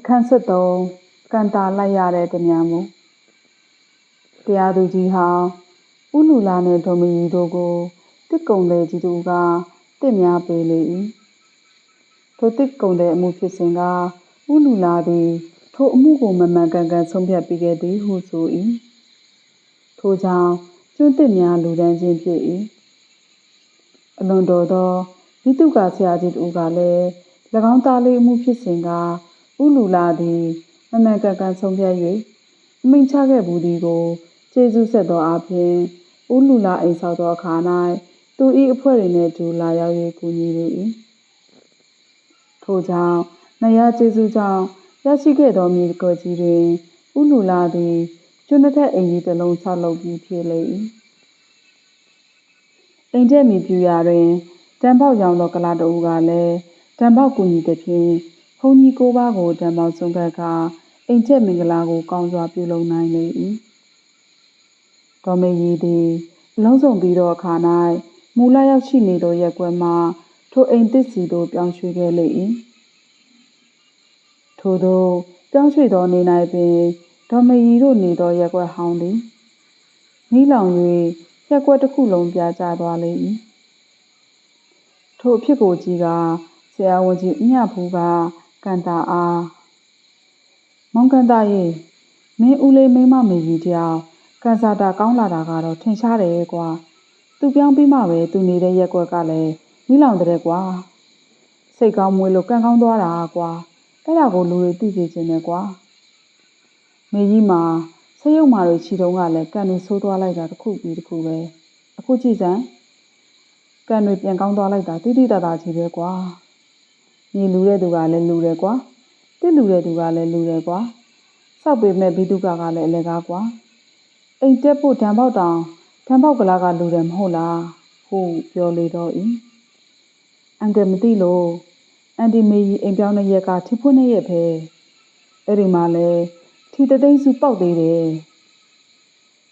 အခန်းဆက်သုံးကန်တာလိုက်ရတဲ့တမန်မူတရားသူကြီးဟာဥလူလာနှင့်ဒေါ်မီတို့ကိုတစ်ကုံတဲ့ကြီးသူကတစ်များပေးလေ၏ထိုတစ်ကုံတဲ့အမှုဖြစ်စဉ်ကဥလူလာသည်ထိုအမှုကိုမမှန်ကန်ကန်ဆုံးဖြတ်ပြီးခဲ့သည်ဟုဆို၏ထိုကြောင့်ကျွန်းတစ်များလူဒန်းခြင်းဖြစ်၏အလွန်တော်သောမိတုကဆရာကြီးတို့ကလည်း၎င်းသားလေးအမှုဖြစ်စဉ်က ဥလူလာသည်မမှန်ကန်ကန်ဆုံးဖြတ်၍အမိန်ချခဲ့ဘူးသည်ကိုကျေးဇူးဆက်သောအပြင်ဥလူလာအိမ်ဆောက်သောအခါ၌သူ၏အဖွဲ့တွေနှင့်တူလာရောက်၍ကူညီလေ၏ထို့ကြောင့်နရကျေးဇူးကြောင့်ရရှိခဲ့သောမြေကောကြီးတွင်ဥလူလာသည်ကျွန်းတစ်ထက်အိမ်ကြီးတစ်လုံးဆောက်လုပ်ပြီးဖြစ်လေ၏အိမ်ကျက်မီပြူရာတွင်တံပေါက်ရောင်သောကလာတူကလည်းတံပေါက်ကူညီသည်ဖြင့် ဘုန်းကြီးကိုးပါးကိုတံပေါက်ဆုံးကက်ကအိမ်ကျက်မင်္ဂလာကိုကောင်းစွာပြုလုပ်နိုင်လေ၏ဒေါ်မေရီသည်အလုံးစုံပြီးသောအခါ၌မူလရောက်ရှိနေသောရက်ကွက်မှထိုအိမ်သစ်စီသို့ပြောင်းရွှေ့ခဲ့လေ၏ထို့သောပြောင်းရွှေ့သောနေ၌ပင်ဒေါ်မရီတို့နေသောရက်ကွက်ဟောင်းသည်မိလောင်၍ရက်ကွက်တစ်ခုလုံးပြာကျသွားလေ၏ထိုအဖြစ်ကိုကြည့်ကဆရာဝန်ကြီးအမြဖူးက ကန်တာအားမောင်ကန်တာရေမင်းဦးလေးမိမမေကြီးတယောက်ကန်ဆာတာကောင်းလာတာကတော့ထင်ရှားတယ်ကွာသူပြောင်းပြီးမှပဲသူနေတဲ့ရက်ကွက်ကလည်းမိလောင်တဲ့ကွာစိတ်ကောင်းမွေးလို့ကံကောင်းသွားတာကွာအဲ့ဒါကိုလူတွေသိစေချင်တယ်ကွာမေကြီးမှာဆရုပ်မာတွေခြေတုံးကလည်းကန်တွေဆိုးသွားလိုက်တာတစ်ခုပြီးတစ်ခုပဲအခုကြည့်စမ်းကန်တွေပြန်ကောင်းသွားလိုက်တာတိတိတသာကြီးပဲကွာ မြေလူတဲ့သူကလည်းလူတယ်ကွာတစ်လူတဲ့သူကလည်းလူတယ်ကွာစောက်ပေမဲ့ဘိတုကကလည်းအလဲကားကွာအိမ်တက်ဖို့ဓာန်ပေါက်တောင်ဓာန်ပေါက်ကလာကလူတယ်မဟုတ်လားဟုတ်ပြောလေတော့ဤအန်ကယ်မသိလို့အန်တီမေကြီးအိမ်ပြောင်းတဲ့ရက်ကထိဖွင့်နေရက်ပဲအဲ့ဒီမှာလဲထီတသိန်းစုပေါက်သေးတယ်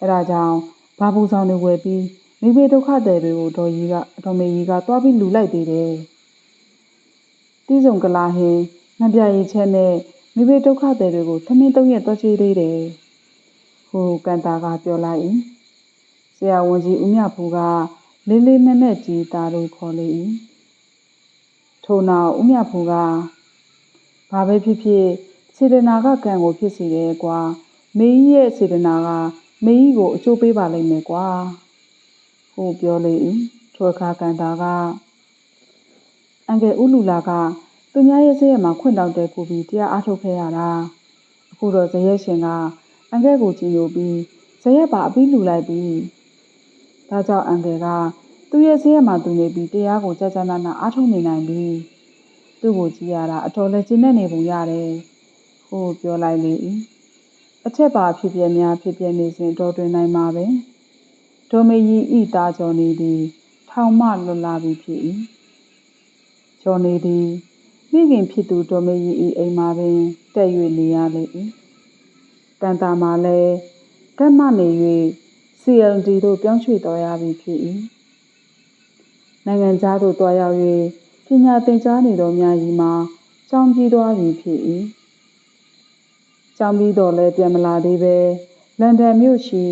အဲ့ဒါကြောင့်ဘာဘူးဆောင်တွေဝယ်ပြီးမိဘဒုက္ခသည်တွေကိုဒေါ်ကြီးကဒေါ်မေကြီးကသွားပြီးလူလိုက်သေးတယ် တီးစုံကလာဟင်းငပြရီချက်နဲ့မိဘဒုက္ခသည်တွေကိုသမင်းသုံးရက်သွားချေးသေးတယ်ဟိုကန်တာကပြောလိုက်၏ဆရာဝန်ကြီးဦးမြဖူးကလေးလေးနက်နက်ကြီးသားလို့ခေါ်လေ၏ထို့နောက်ဦးမြဖူးကဘာပဲဖြစ်ဖြစ်စေတနာကကံကိုဖြစ်စီတယ်ကွာမေကြီးရဲ့စေတနာကမေကြီးကိုအကျိုးပေးပါလိမ့်မယ်ကွာဟိုပြောလေ၏ထိုအခါကန်တာက အန်ကယ်ဦးလူလာကသူများရဲ့စရက်မှာခွင့်တောင်းတဲ့ကိုပြီးတရားအားထုတ်ခဲ့ရတာအခုတော့ဇရက်ရှင်ကအန်ကယ်ကိုကြည်ညိုပြီးဇရက်ပါအပြီးလူလိုက်ပြီးဒါကြောင့်အန်ကယ်ကသူ့ရဲ့စရက်မှာသူနေပြီးတရားကိုကြာကြာနာနာအားထုတ်နေနိုင်ပြီသူ့ကိုကြည်ရတာအတော်လည်းကျဉ်းနေပုံရတယ်ဟိုပြောလိုက်လေ၏အထက်ပါဖြစ်ပြများဖြစ်ပြနေစဉ်တော်တွင်နိုင်မှာပဲဒိုမေကြီးဤသားကျော်နေသည်ထောင်မှလွတ်လာပြီဖြစ်၏ ကျော်နေသည်မိခင်ဖြစ်သူဒိုမေကြီးဤအိမ်မှာပင်တက်၍နေရလေ၏တန်တာမှာလည်းဓမ္မနေ၍ CLD တို့ပြောင်းရွှေ့တော်ရပြီဖြစ်၏နိုင်ငံသားတို့တွားရောက်၍ပညာသင်ကြားနေသောများကြီးမှာကြောင်းပြီးသွားပြီဖြစ်၏ကြောင်းပြီးတော့လည်းပြန်မလာသေးပဲလန်ဒန်မြို့ရှိ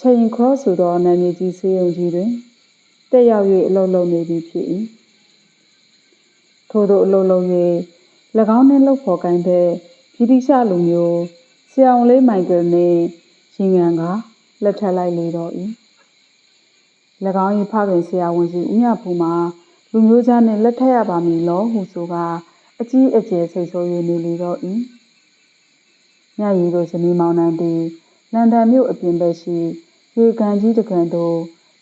ချိန် cross ဆိုသောနာမည်ကြီးဆေးရုံကြီးတွင်တက်ရောက်၍အလုပ်လုပ်နေပြီဖြစ်၏ ထို့သောအလုပ်လုပ်၍၎င်းနှင့်လှုပ်ဖော်ကိုင်းတဲ့ဗြိတိရှလူမျိုးဆရာဝန်လေးမိုက်ကယ်နှင့်ရင်ငံကလက်ထပ်လိုက်လေတော့၏၎င်း၏ဖခင်ဆရာဝန်ကြီးဦးမြဖူမှာလူမျိုးသားနှင့်လက်ထပ်ရပါမည်လောဟုဆိုကအကြီးအကျယ်ဆိတ်ဆိုး၍နေလေတော့၏ညရီတို့ဇနီးမောင်နှံသည်လန်ဒန်မြို့အပြင်ဘက်ရှိရေကန်ကြီးတကန်သို့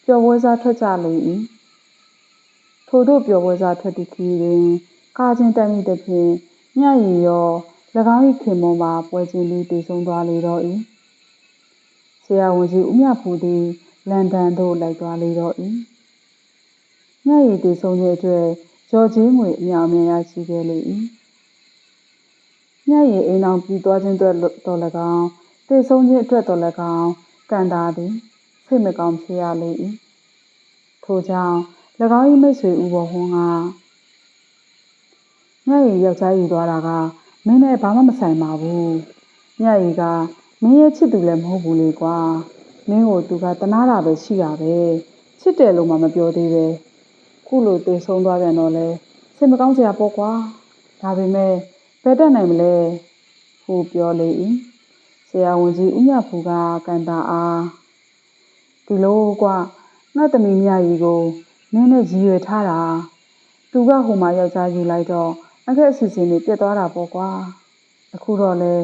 ပျော်ပွဲစားထွက်ကြလေ၏ ထို့သို့ပျော်ပွဲစားထွက်သည့်ခီးတွင် ကာချင်းတက်မိသည်ဖြင့်ညရီရော၎င်း၏ခင်မွန်ပါ ပွဲချင်းပြီးတည်ဆုံသွားလေတော့၏ဆရာဝန်ကြီးဦးမြဖူသည် လန်ဒန်သို့ လိုက်သွားလေတော့၏ညရီတည်ဆုံခြင်းအတွက်ဂျော်ဂျင်းငွေ အများအများ ရရှိခဲ့လေ၏ညရီအိမ်အောင်ပြီးသွားခြင်းအတွက်တော်၎င်းတည်ဆုံခြင်းအတွက်တော်၎င်းကန်တာသည် စိတ်မကောင်းဖြစ်ရလေ၏ထို့ကြောင့်၎ င်း၏မိတ်ဆွေဦးဘော်ဟွန်းကညရီယောက်ျားယူသွားတာကမင်းနဲ့ဘာမှမဆိုင်ပါဘူးမြတ်ရီကမင်းရဲ့ချစ်သူလည်းမဟုတ်ဘူးလေကွာမင်းကိုသူကတနာတာပဲရှိတာပဲချစ်တယ်လို့မှမပြောသေးပဲခုလိုတေဆုံးသွားပြန်တော့လဲစိတ်မကောင်းစရာပေါ့ကွာဒါပေမဲ့ဘယ်တက်နိုင်မလဲဟိုပြောလေ၏ဆရာဝန်ကြီးဦးမြတ်ဖူကကန်တာအားဒီလိုကွာငါသမီးမြရီကို နင်းနဲ့ရည်ရွယ်ထားတာသူကဟိုမှာယောက်ျားယူလိုက်တော့အခက်အစီအစဉ်တွေပြတ်သွားတာပေါ့ကွာအခုတော့လဲ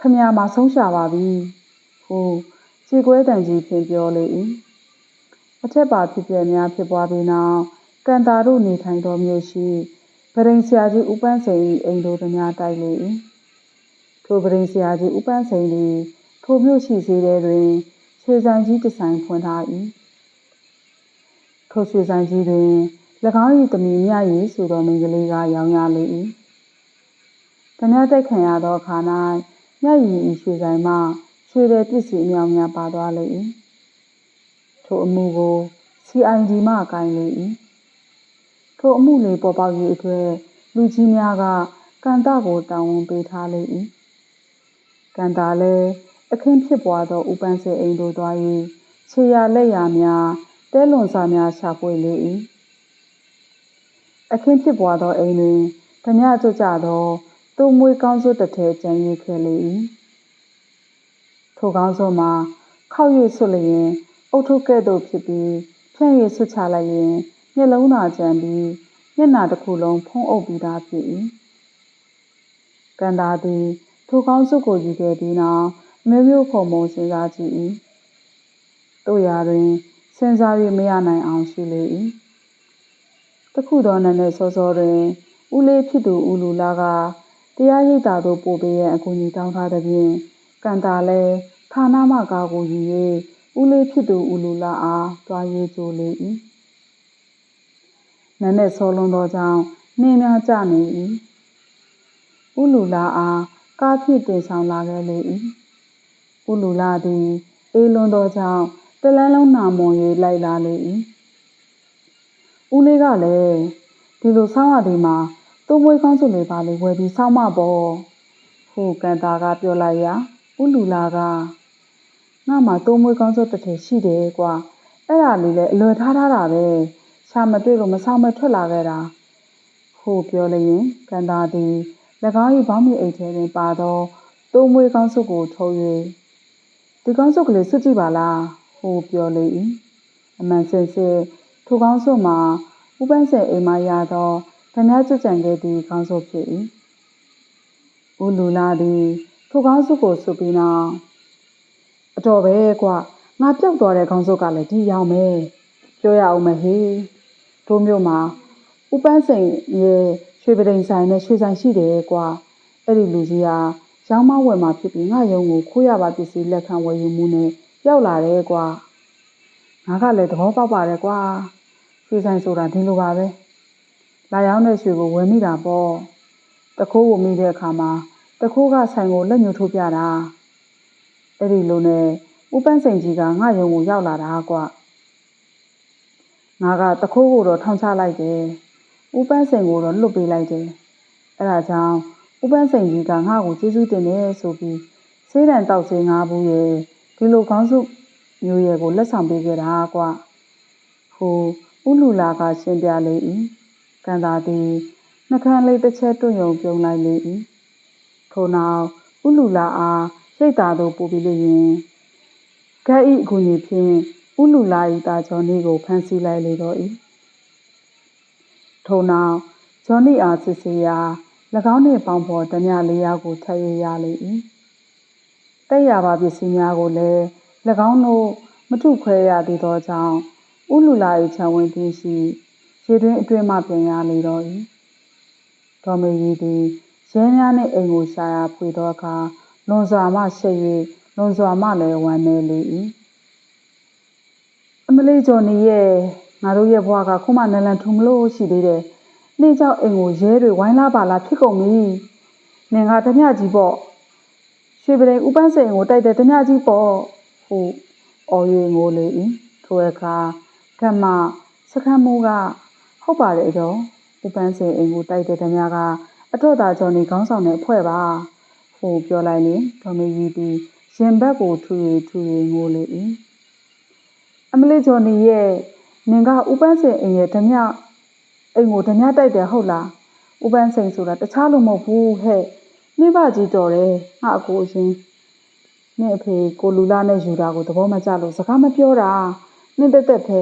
ခမရမှာဆုံးရှာပါပြီဟိုခြေကွဲတန်ကြီးပြင်ပြောလေ၏အထက်ပါဖြစ်ပြများဖြစ်ပွားပြီးနောက်ကန်တာတို့နေထိုင်တော်မြို့ရှိဗရင်ဆရာကြီးဥပန်းစိန်၏အိမ်တို့တများတိုက်လေ၏ထိုဗရင်ဆရာကြီးဥပန်းစိန်သည်ထိုမြို့ရှိစေတဲ့တွင်ခြေဆိုင်ကြီးတစ်ဆိုင်ဖွင့်ထား၏ ထိုခြေဆိုင်ကြီးတွင်၎င်း၏သမီးမြရည်ဆိုသောမိန်းကလေးကရောင်းရလေ၏။ဓမြတိုက်ခံရသောအခါ၌မြရည်၏ရွှေဆိုင်မှရွှေတဲ့ပစ္စည်းအများများပါသွားလေ၏။ထိုအမှုကို CID မှကိုင်းလေ၏။ထိုအမှုလေးပေါ်ပေါက်ရေးအတွက်လူကြီးများကကန်တာကိုတာဝန်ပေးထားလေ၏။ကန်တာလည်းအခင်းဖြစ်ပွားသောဥပန်းစေအိမ်တို့သွား၍ခြေရလက်ရများ တဲလွန်စာများရှာဖွေလေ၏အခင်းဖြစ်ပွားသောအိမ်တွင်ဓမြကြွကြသောသူ့မွေးကောင်းစွတ်တစ်ထဲကျန်ရစ်ခဲ့လေ၏ထိုကောင်းစွတ်မှာခောက်၍ဆွလျင်အုတ်ထုကဲ့သို့ဖြစ်ပြီးဖြန့်၍ဆွချလိုက်ရင်မျက်လုံးသာကျန်ပြီးမျက်နှာတစ်ခုလုံးဖုံးအုပ်ပြီးသားဖြစ်၏ကန်တာသည်ထိုကောင်းစွတ်ကိုယူခဲ့ပြီးနောက်မျိုးမျိုးခုံမုံစဉ်းစားကြည့်၏တို့ရာတွင် စဉ်းစား၍မရနိုင်အောင်ရှိလေ၏တခုသောနံနက်စောစောတွင်ဦးလေးဖြစ်သူဦးလူလာကတရားရိပ်သာသို့ပို့ပေးရန်အကူအညီတောင်းထားသည်ဖြင့်ကန်တာလည်းဌာနမှကားကိုယူ၍ဦးလေးဖြစ်သူဦးလူလာအားတွားရေးကြိုလေ၏နံနက်စောလွန်သောကြောင့်နှင်းများကျနေ၏ဦးလူလာအားကားဖြင့်တင်ဆောင်လာခဲ့လေ၏ဦးလူလာသည်အေးလွန်သောကြောင့် တလန်းလုံးနာမွန်၍လိုက်လာလေ၏ဦးလေးကလည်းဒီလိုဆောင်းရသည်မှာသူ့မွေးကောင်းစုလေးပါလေဝယ်ပြီးဆောင်းမပေါ့ဟိုကန်တာကပြောလိုက်ရာဦးလူလာကငါမှသူ့မွေးကောင်းစုတစ်ထည်ရှိတယ်ကွာအဲ့ဒါလေးလည်းအလွယ်ထားထားတာပဲရှာမတွေ့လို့မဆောင်းမထွက်လာခဲ့တာဟိုပြောလျင်ကန်တာသည်၎င်း၏ဘောင်းမီအိတ်ထဲတွင်ပါသောသူ့မွေးကောင်းစုကိုထုတ်၍ဒီကောင်းစုကလေးစွကြည့်ပါလား ဟိုပြောလေ၏အမှန်စင်စစ်ထိုကောင်းစုမှာဥပန်းစေအိမ်မှရသောဓမြကျွကြံခဲ့သည့်ကောင်းစုဖြစ်၏ဦးလူလာသည်ထိုကောင်းစုကိုဆုပြီးနောက်အတော်ပဲကွာငါပြောက်သွားတဲ့ကောင်းစုကလည်းဒီရောက်မယ်ပြောရအောင်မဟေးတို့မျိုးမှာဥပန်းစိန်ရဲ့ရွှေပဒိန်ဆိုင်နဲ့ရွှေဆိုင်ရှိတယ်ကွာအဲ့ဒီလူကြီးဟာရောင်းမဝယ်မှာဖြစ်ပြီးငါရုံကိုခိုးရပါပစ္စည်းလက်ခံဝယ်ယူမှုနဲ့ ရောက်လာတယ်ကွာငါကလည်းသဘောပေါက်ပါတယ်ကွာရွှေဆိုင်ဆိုတာဒီလိုပါပဲလာရောက်တဲ့ရွှေကိုဝယ်မိတာပေါ့တခိုးကိုမိတဲ့အခါမှာတခိုးကဆိုင်ကိုလက်ညှိုးထိုးပြတာအဲ့ဒီလိုနဲ့ဥပန်းစိန်ကြီးကငါရုံကိုရောက်လာတာကွာငါကတခိုးကိုတော့ထောင်ချလိုက်တယ်ဥပန်းစိန်ကိုတော့လွတ်ပေးလိုက်တယ်အဲ့ဒါကြောင့်ဥပန်းစိန်ကြီးကငါ့ကိုကျေးဇူးတင်တယ်ဆိုပြီးဆေးတံတောက်ဆေးငါးဘူးရဲ့ ဒီလိုခေါင်းစုမျိုးရဲကိုလက်ဆောင်ပေးခဲ့တာကွာဟိုဥလူလာကရှင်းပြလေ၏ကန်သာသည်နှကန်းလေးတစ်ချက်တွန့်ယုံပြုံးလိုက်လေ၏ထို့နောက်ဥလူလာအားရိတ်သာသို့ပို့ပြီးလျင်ဂက်ဤအကူကြီးဖြင့်ဥလူလာ၏တာကျော်နေကိုဖမ်းဆီးလိုက်လေတော့၏ထို့နောက်ဂျွန်နီအားစစ်ဆေးရာ၎င်းနှင့်ပေါင်းဖော်ဓမြလေးယောက်ကိုထပ်ရရလေ၏ တဲ့ရပါပစ္စည်းများကိုလည်း၎င်းတို့မထုခွဲရသေးသောကြောင့်ဥလူလာ၏ခြံဝင်ပြီးရှိရေတွင်အတွင်းမှပြင်ရလေတော့၏ဒေါ်မေရီသည်ရဲများနှင့်အိမ်ကိုရှာရာဖွေသောအခါလွန်စွာမှရှက်၍လွန်စွာမှလည်းဝမ်းနည်းလေ၏အမလေးကျော်နေရဲ့ငါတို့ရဲ့ဘဝကခုမှနလန်ထုံမလို့ရှိသေးတယ်နှင်းကြောက်အိမ်ကိုရဲတွေဝိုင်းလာပါလားဖြစ်ကုန်ပြီနင်ကဓမြကြီးပေါ့ ရွှေပရင်ဥပန်းစိန်ကိုတိုက်တဲ့ဓမြကြီးပေါ့ဟုအော်၍ငိုလေ၏ထိုအခါကမ္မစခန်းမူကဟုတ်ပါတယ်တော့ဥပန်းစိန်အိမ်ကိုတိုက်တဲ့ဓမြကအတော့သာကျော်နေခေါင်းဆောင်တဲ့အဖွဲ့ပါဟိုပြောလိုက်ရင်ဒေါ်မေကြီးပြီးရင်ဘက်ကိုထူရီထူရီငိုလေ၏အမလေးကျော်နေရဲ့နင်ကဥပန်းစင်အိမ်ရဲ့ဓမြအိမ်ကိုဓမြတိုက်တယ်ဟုတ်လားဥပန်းစိန်ဆိုတာတခြားလို့မဟုတ်ဘူးဟဲ့ နှိမကြီးတော်တယ်ငါအကိုအရှင်နင့်အဖေကိုလူလာနဲ့ယူတာကိုသဘောမကျလို့စကားမပြောတာနင့်တက်တက်ပဲ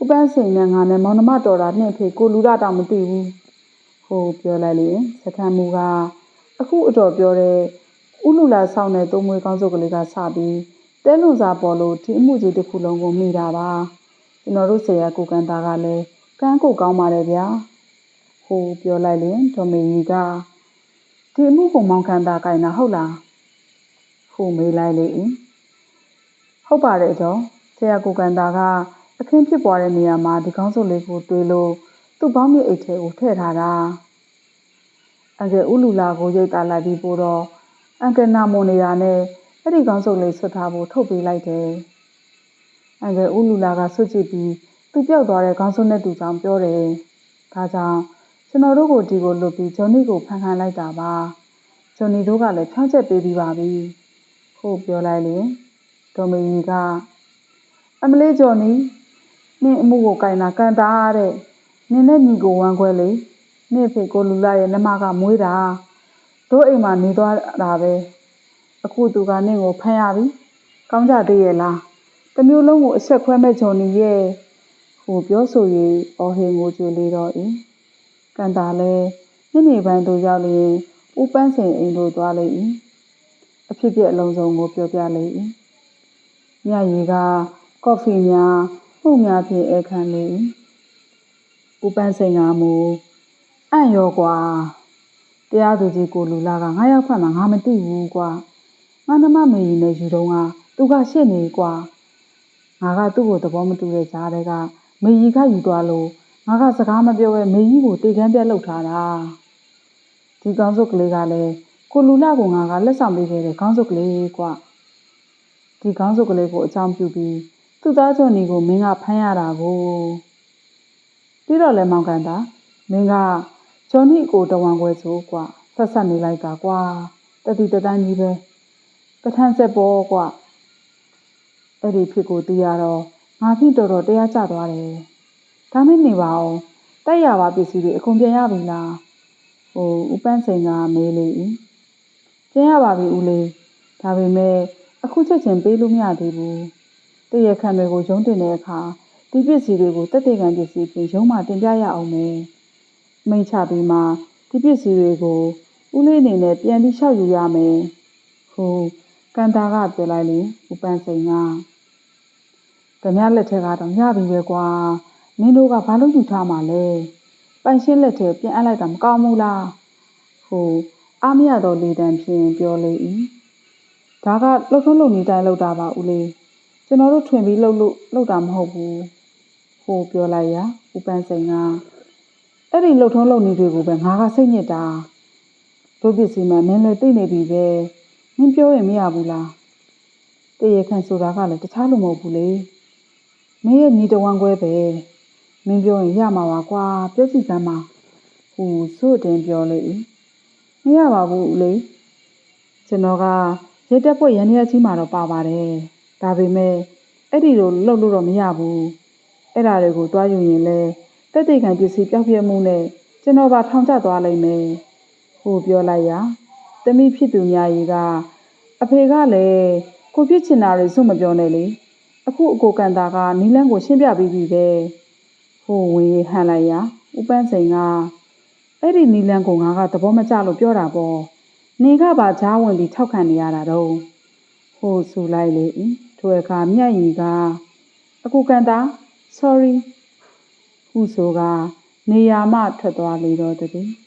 ဥပန်းစိန်နဲ့ငါနဲ့မောင်နှမတော်တာနင့်အဖေကိုလူလာတောင်မသိဘူးဟိုပြောလိုက်လေစခန်းမူကအခုအတော်ပြောတဲ့ဥလူလာဆောင်တဲ့သုံးမွေးကောင်းစုပ်ကလေးကစပြီးတဲလွန်စာပေါ်လို့ဒီအမှုကြီးတစ်ခုလုံးကိုမိတာပါကျွန်တော်တို့ဆရာကိုကန်တာကလည်းကန်းကိုကောင်းပါတယ်ဗျာဟိုပြောလိုက်လေဒေါ်မေကြီးက ဒီအမှုကိုမောင်ကန်တာကင်တာဟုတ်လားဟိုမေးလိုက်လေဟုတ်ပါတယ်တော့ဆရာကိုကန်တာကအခင်းဖြစ်ပွားတဲ့နေရာမှာဒီကောင်းစုပ်လေးကိုတွေးလို့သူ့ပေါင်းမြစ်အိတ်ထဲကိုထည့်ထားတာအန်ကယ်ဥလူလာကိုရိတ်တာလိုက်ပြီးပို့တော့အန်ကယ်နာမွန်နေတာနဲ့အဲ့ဒီကောင်းစုပ်လေးဆွတ်ထားဖို့ထုတ်ပေးလိုက်တယ်အန်ကယ်ဥလူလာကဆွတ်ကြည့်ပြီးသူပြောက်သွားတဲ့ကောင်းစုပ်နဲ့တူကြောင်ပြောတယ်ဒါကြောင့် ကျွန်တော်တို့ကိုဒီကိုလွတ်ပြီးဂျွန်နီကိုဖန်ခံလိုက်တာပါဂျွန်နီတို့ကလည်းဖြောင်းချက်ပေးပြီးပါပြီဟုတ်ပြောလိုက်လေဒေါ်မေကြီးကအမလေးဂျွန်နီနင့်အမှုကိုကင်တာကန်တာတဲ့နင်နဲ့ညီကိုဝမ်းခွဲလေနင့်ဖေကိုလူလာရဲ့နှမကမွေးတာတို့အိမ်မှာနေသွားတာပဲအခုသူကနင့်ကိုဖမ်းရပြီကောင်းကြသေးရဲ့လားတမျိုးလုံးကိုအဆက်ခွဲမဲ့ဂျွန်နီရဲ့ဟိုပြောဆို၍အော်ဟင်ကိုကြွေလေးတော့၏ ကန်တာလဲညနေပိုင်းသို့ရောက်လျင် ဦးပန်းစင်အိမ်သို့သွားလေ၏အဖြစ်ပြက်အလုံးစုံကို ပြောပြလေ၏ညရီကကော်ဖီများမှုများဖြင့်အခမ်းလေ၏ဦးပန်းစင်ကမူ အံ့ရောကွာ တရားသူကြီးကိုလူလာကငါရောက်ဖက်မှာ ငါမသိဘူးကွာငါနှမမေကြီးနဲ့ယူတော့ကသူကရှစ်နေကွာငါက သူ့ကို သဘောမတူတဲ့ကြားတဲ့ကမေကြီးကယူသွားလို့ ငါကစကားမပြောဘဲမေကြီးကိုတေကန်းပြက်လှုပ်ထားတာဒီကောင်းစုပ်ကလေးကလည်းကိုလူလာကငါကလက်ဆောင်ပေးခဲ့တဲ့ကောင်းစုပ်ကလေးကွာဒီကောင်းစုပ်ကလေးကိုအကြောင်းပြုပြီးသူ့သားကျော်နေကိုမင်းကဖမ်းရတာကိုပြီးတော့လဲမောင်ကန်တာမင်းကဂျော်နီကိုတဝန်ခွဲဆိုကွာဆက်ဆက်နေလိုက်တာကွာတတိတတိုင်းကြီးပဲပထန်ဆက်ပေါ်ကွာအဲ့ဒီဖြစ်ကိုသိရတော့ငါဖြင့်တော်တော်တရားကျသွားတယ် ဒါမင်းနေပါအောင်တိုက်ရပါပစ္စည်းတွေအကုန်ပြန်ရပြီလားဟိုဥပန်းစိန်ကမေးလေ၏ပြန်ရပါပြီဦးလေးဒါပေမဲ့အခုချက်ချင်းပေးလို့မရသေးဘူးတရခံတွေကိုရုံးတင်တဲ့အခါဒီပစ္စည်းတွေကိုတက်တဲ့ကံပစ္စည်းဖြင့်ရုံးမှတင်ပြရအောင်မယ်မိတ်ချပြီးမှဒီပစ္စည်းတွေကိုဦးလေးအနေနဲ့ပြန်ပြီးလျှောက်ယူရမယ်ဟိုကန်တာကပြောလိုက်လေဥပန်းစိန်ကဓမြလက်ထက်ကတော့ညပြီပဲကွာ မင်းတို့ကဘာလို့ယူထားမှာလဲပိုင်ရှင်းလက်ထဲပြန်အပ်လိုက်တာမကောင်းဘူးလားဟိုအားမရတော့လေတံဖြင့်ပြောလေ၏ဒါကလှုပ်ထုံးလုံနေတိုင်းလှုပ်တာပါဦးလေးကျွန်တော်တို့ထွင်ပြီးလှုပ်လို့လှုပ်တာမဟုတ်ဘူးဟိုပြောလိုက်ရဥပန်းစိန်ကအဲ့ဒီလှုပ်ထုံးလုံနေတွေကိုပဲငါကစိတ်ညစ်တာတို့ပစ္စည်းမှနင်းလေသိနေပြီပဲနင်းပြောရင်မရဘူးလားတရေခန့်ဆိုတာကလည်းတခြားလိုမဟုတ်ဘူးလေမင်းရဲ့ညီတဝမ်းခွဲပဲ မင်းပြောရင်ရမှာပါကွာပြောစီစမ်းပါဟူဆို့တင်ပြောလေ၏မရပါဘူးဦးလေးကျွန်တော်ကရဲတက်ပွက်ရန်ရချင်းမှာတော့ပါပါတယ်ဒါပေမဲ့အဲ့ဒီလိုလှုပ်လို့တော့မရဘူးအဲ့ဒါတွေကိုတွားယူရင်လဲတက်တဲ့ခံပစ္စည်းပြောက်ပြဲမှုနဲ့ကျွန်တော်ပါထောင်ကျသွားလိမ့်မယ်ဟိုပြောလိုက်ရတမိဖြစ်သူများကြီးကအဖေကလည်းကိုဖြစ်ချင်တာတွေစွန့်မပြောနဲ့လေအခုအကိုကန်တာကနီလန်းကိုရှင်းပြပြီးပြီပဲ ဟိုဝင်ရဟန်လိုက်ရဥပန်းစိန်ကအဲ့ဒီနီလန်းကိုငါကသဘောမကျလို့ပြောတာပေါ့နေကပါဂျားဝင်ပြီးထောက်ခံနေရတာတော့ဟိုဆူလိုက်လေထိုအခါမြတ်ရီကအကူကန်တာ sorry ဟုဆိုကနေရာမှထွက်သွားလေတော့တည်း